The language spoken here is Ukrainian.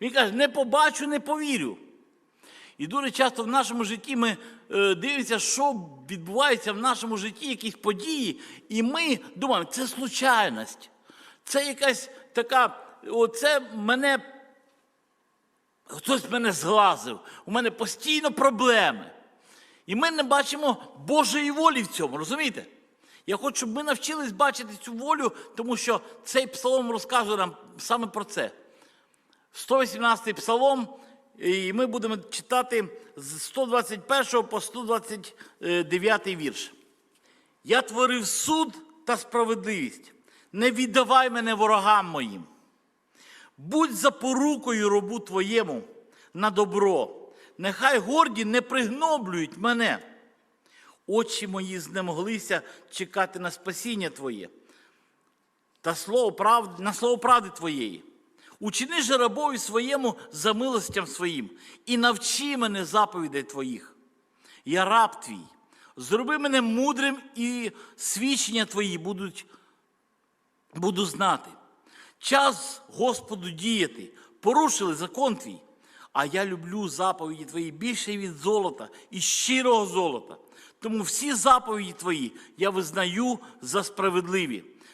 Він каже, не побачу, не повірю. І дуже часто в нашому житті ми е, дивимося, що відбувається в нашому житті, якісь події, і ми думаємо, це случайність. Це якась така, оце мене, хтось мене зглазив, у мене постійно проблеми. І ми не бачимо Божої волі в цьому, розумієте? Я хочу, щоб ми навчились бачити цю волю, тому що цей псалом розказує нам саме про це. 118 псалом, і ми будемо читати з 121 по 129 вірш. Я творив суд та справедливість. Не віддавай мене ворогам моїм. Будь запорукою робу твоєму на добро. Нехай горді не пригноблюють мене. Очі мої знемоглися чекати на спасіння Твоє та слово правди, на слово правди Твоєї. Учини же рабові своєму за милостям своїм і навчи мене заповідей Твоїх. Я раб твій. Зроби мене мудрим, і свідчення Твої будуть, буду знати. Час Господу діяти, порушили закон твій. А я люблю заповіді твої більше від золота і щирого золота. Тому всі заповіді твої я визнаю за справедливі.